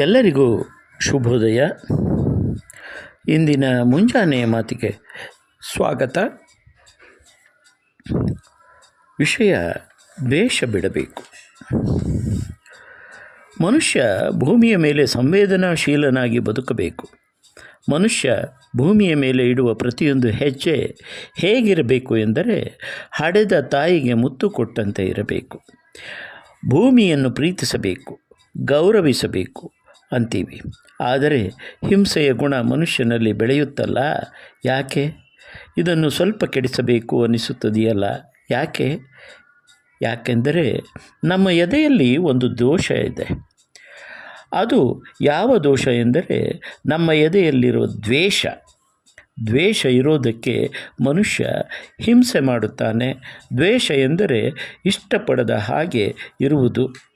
ಎಲ್ಲರಿಗೂ ಶುಭೋದಯ. ಇಂದಿನ ಮುಂಜಾನೆಯ ಮಾತಿಗೆ ಸ್ವಾಗತ. ವಿಷಯ ದ್ವೇಷ ಬಿಡಬೇಕು. ಮನುಷ್ಯ ಭೂಮಿಯ ಮೇಲೆ ಸಂವೇದನಾಶೀಲನಾಗಿ ಬದುಕಬೇಕು. ಮನುಷ್ಯ ಭೂಮಿಯ ಮೇಲೆ ಇಡುವ ಪ್ರತಿಯೊಂದು ಹೆಜ್ಜೆ ಹೇಗಿರಬೇಕು ಎಂದರೆ ಹಡೆದ ತಾಯಿಗೆ ಮುತ್ತು ಕೊಟ್ಟಂತೆ ಇರಬೇಕು. ಭೂಮಿಯನ್ನು ಪ್ರೀತಿಸಬೇಕು, ಗೌರವಿಸಬೇಕು ಅಂತೀವಿ. ಆದರೆ ಹಿಂಸೆಯ ಗುಣ ಮನುಷ್ಯನಲ್ಲಿ ಬೆಳೆಯುತ್ತಲ್ಲ? ಯಾಕೆ? ಇದನ್ನು ಸ್ವಲ್ಪ ಕೆಡಿಸಬೇಕು ಅನಿಸುತ್ತದೆಯಲ್ಲ? ಯಾಕೆ? ಯಾಕೆಂದರೆ ನಮ್ಮ ಎದೆಯಲ್ಲಿ ಒಂದು ದೋಷ ಇದೆ. ಅದು ಯಾವ ದೋಷ ಎಂದರೆ ನಮ್ಮ ಎದೆಯಲ್ಲಿರೋ ದ್ವೇಷ. ದ್ವೇಷ ಇರೋದಕ್ಕೆ ಮನುಷ್ಯ ಹಿಂಸೆ ಮಾಡುತ್ತಾನೆ. ದ್ವೇಷ ಎಂದರೆ ಇಷ್ಟಪಡದ ಹಾಗೆ ಇರುವುದು.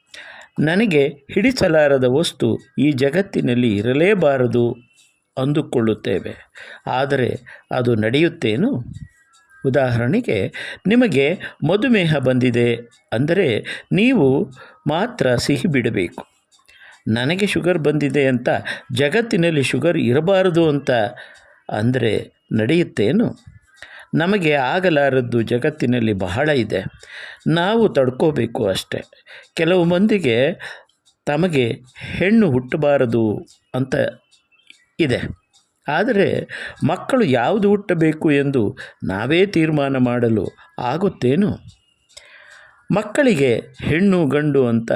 ನನಗೆ ಹಿಡಿಸಲಾರದ ವಸ್ತು ಈ ಜಗತ್ತಿನಲ್ಲಿ ಇರಲೇಬಾರದು ಅಂದುಕೊಳ್ಳುತ್ತೇವೆ. ಆದರೆ ಅದು ನಡೆಯುತ್ತೇನು? ಉದಾಹರಣೆಗೆ, ನಿಮಗೆ ಮಧುಮೇಹ ಬಂದಿದೆ ಅಂದರೆ ನೀವು ಮಾತ್ರ ಸಿಹಿ ಬಿಡಬೇಕು. ನನಗೆ ಶುಗರ್ ಬಂದಿದೆ ಅಂತ ಜಗತ್ತಿನಲ್ಲಿ ಶುಗರ್ ಇರಬಾರದು ಅಂತ ಅಂದರೆ ನಡೆಯುತ್ತೇನು? ನಮಗೆ ಆಗಲಾರದ್ದು ಜಗತ್ತಿನಲ್ಲಿ ಬಹಳ ಇದೆ. ನಾವು ತಡ್ಕೋಬೇಕು ಅಷ್ಟೆ. ಕೆಲವು ಮಂದಿಗೆ ತಮಗೆ ಹೆಣ್ಣು ಹುಟ್ಟಬಾರದು ಅಂತ ಇದೆ. ಆದರೆ ಮಕ್ಕಳು ಯಾವುದು ಹುಟ್ಟಬೇಕು ಎಂದು ನಾವೇ ತೀರ್ಮಾನ ಮಾಡಲು ಆಗುತ್ತೇನು? ಮಕ್ಕಳಿಗೆ ಹೆಣ್ಣು ಗಂಡು ಅಂತ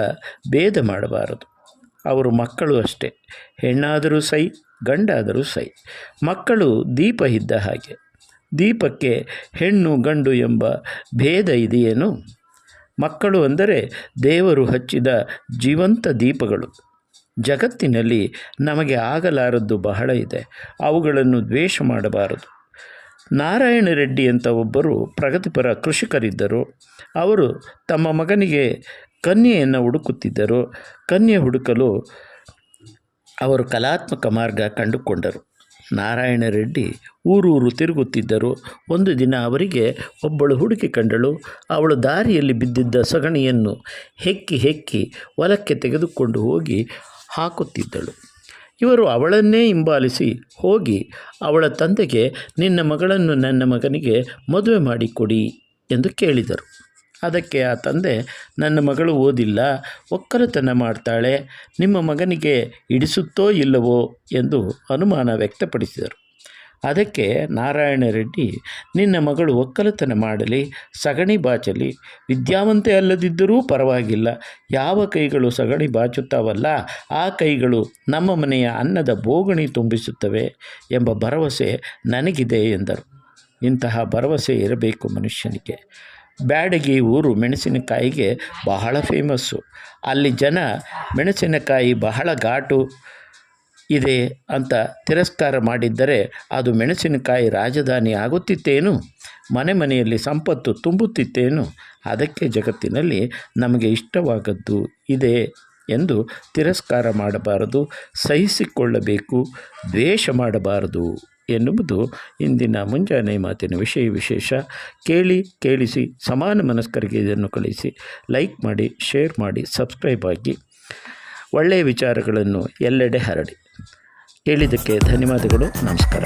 ಭೇದ ಮಾಡಬಾರದು. ಅವರು ಮಕ್ಕಳು ಅಷ್ಟೇ. ಹೆಣ್ಣಾದರೂ ಸೈ, ಗಂಡಾದರೂ ಸೈ. ಮಕ್ಕಳು ದೀಪ ಇದ್ದ ಹಾಗೆ. ದೀಪಕ್ಕೆ ಹೆಣ್ಣು ಗಂಡು ಎಂಬ ಭೇದ ಇದೆಯೇನು? ಮಕ್ಕಳು ಅಂದರೆ ದೇವರು ಹಚ್ಚಿದ ಜೀವಂತ ದೀಪಗಳು. ಜಗತ್ತಿನಲ್ಲಿ ನಮಗೆ ಆಗಲಾರದ್ದು ಬಹಳ ಇದೆ. ಅವುಗಳನ್ನು ದ್ವೇಷ ಮಾಡಬಾರದು. ನಾರಾಯಣ ರೆಡ್ಡಿ ಅಂತ ಒಬ್ಬರು ಪ್ರಗತಿಪರ ಕೃಷಿಕರಿದ್ದರು. ಅವರು ತಮ್ಮ ಮಗನಿಗೆ ಕನ್ಯೆಯನ್ನು ಹುಡುಕುತ್ತಿದ್ದರು. ಕನ್ಯೆ ಹುಡುಕಲು ಅವರು ಕಲಾತ್ಮಕ ಮಾರ್ಗ ಕಂಡುಕೊಂಡರು. ನಾರಾಯಣ ರೆಡ್ಡಿ ಊರೂರು ತಿರುಗುತ್ತಿದ್ದರು. ಒಂದು ದಿನ ಅವರಿಗೆ ಒಬ್ಬಳು ಹುಡುಕಿ ಕಂಡಳು. ಅವಳು ದಾರಿಯಲ್ಲಿ ಬಿದ್ದಿದ್ದ ಸಗಣಿಯನ್ನು ಹೆಕ್ಕಿ ಹೆಕ್ಕಿ ಹೊಲಕ್ಕೆ ತೆಗೆದುಕೊಂಡು ಹೋಗಿ ಹಾಕುತ್ತಿದ್ದಳು. ಇವರು ಅವಳನ್ನೇ ಹಿಂಬಾಲಿಸಿ ಹೋಗಿ, ಅವಳ ತಂದೆಗೆ, ನಿನ್ನ ಮಗಳನ್ನು ನನ್ನ ಮಗನಿಗೆ ಮದುವೆ ಮಾಡಿಕೊಡಿ ಎಂದು ಕೇಳಿದರು. ಅದಕ್ಕೆ ಆ ತಂದೆ, ನನ್ನ ಮಗಳು ಓದಿಲ್ಲ, ಒಕ್ಕಲತನ ಮಾಡ್ತಾಳೆ, ನಿಮ್ಮ ಮಗನಿಗೆ ಇಡಿಸುತ್ತೋ ಇಲ್ಲವೋ? ಎಂದು ಅನುಮಾನ ವ್ಯಕ್ತಪಡಿಸಿದರು. ಅದಕ್ಕೆ ನಾರಾಯಣ ರೆಡ್ಡಿ, ನಿನ್ನ ಮಗಳು ಒಕ್ಕಲತನ ಮಾಡಲಿ, ಸಗಣಿ ಬಾಚಲಿ, ವಿದ್ಯಾವಂತೆ ಅಲ್ಲದಿದ್ದರೂ ಪರವಾಗಿಲ್ಲ. ಯಾವ ಕೈಗಳು ಸಗಣಿ ಬಾಚುತ್ತಾವಲ್ಲ, ಆ ಕೈಗಳು ನಮ್ಮ ಮನೆಯ ಅನ್ನದ ಬೋಗಣಿ ತುಂಬಿಸುತ್ತವೆ ಎಂಬ ಭರವಸೆ ನನಗಿದೆ ಎಂದರು. ಇಂತಹ ಭರವಸೆ ಇರಬೇಕು ಮನುಷ್ಯನಿಗೆ. ಬ್ಯಾಡಗಿ ಊರು ಮೆಣಸಿನಕಾಯಿಗೆ ಬಹಳ ಫೇಮಸ್ಸು ಅಲ್ಲಿ ಜನ ಮೆಣಸಿನಕಾಯಿ ಬಹಳ ಘಾಟು ಇದೆ ಅಂತ ತಿರಸ್ಕಾರ ಮಾಡಿದ್ದರೆ ಅದು ಮೆಣಸಿನಕಾಯಿ ರಾಜಧಾನಿ ಆಗುತ್ತಿತ್ತೇನು? ಮನೆ ಮನೆಯಲ್ಲಿ ಸಂಪತ್ತು ತುಂಬುತ್ತಿತ್ತೇನು? ಅದಕ್ಕೆ ಜಗತ್ತಿನಲ್ಲಿ ನಮಗೆ ಇಷ್ಟವಾಗದ್ದು ಇದೆ ಎಂದು ತಿರಸ್ಕಾರ ಮಾಡಬಾರದು, ಸಹಿಸಿಕೊಳ್ಳಬೇಕು, ದ್ವೇಷ ಮಾಡಬಾರದು. ಎನ್ನುವುದು ಇಂದಿನ ಮುಂಜಾನೆ ಮಾತಿನ ವಿಷಯ ವಿಶೇಷ. ಕೇಳಿ, ಕೇಳಿಸಿ, ಸಮಾನ ಮನಸ್ಕರಿಗೆ ಇದನ್ನು ಕಳಿಸಿ. ಲೈಕ್ ಮಾಡಿ, ಶೇರ್ ಮಾಡಿ, ಸಬ್ಸ್ಕ್ರೈಬ್ ಆಗಿ. ಒಳ್ಳೆಯ ವಿಚಾರಗಳನ್ನು ಎಲ್ಲೆಡೆ ಹರಡಿ. ಕೇಳಿದ್ದಕ್ಕೆ ಧನ್ಯವಾದಗಳು. ನಮಸ್ಕಾರ.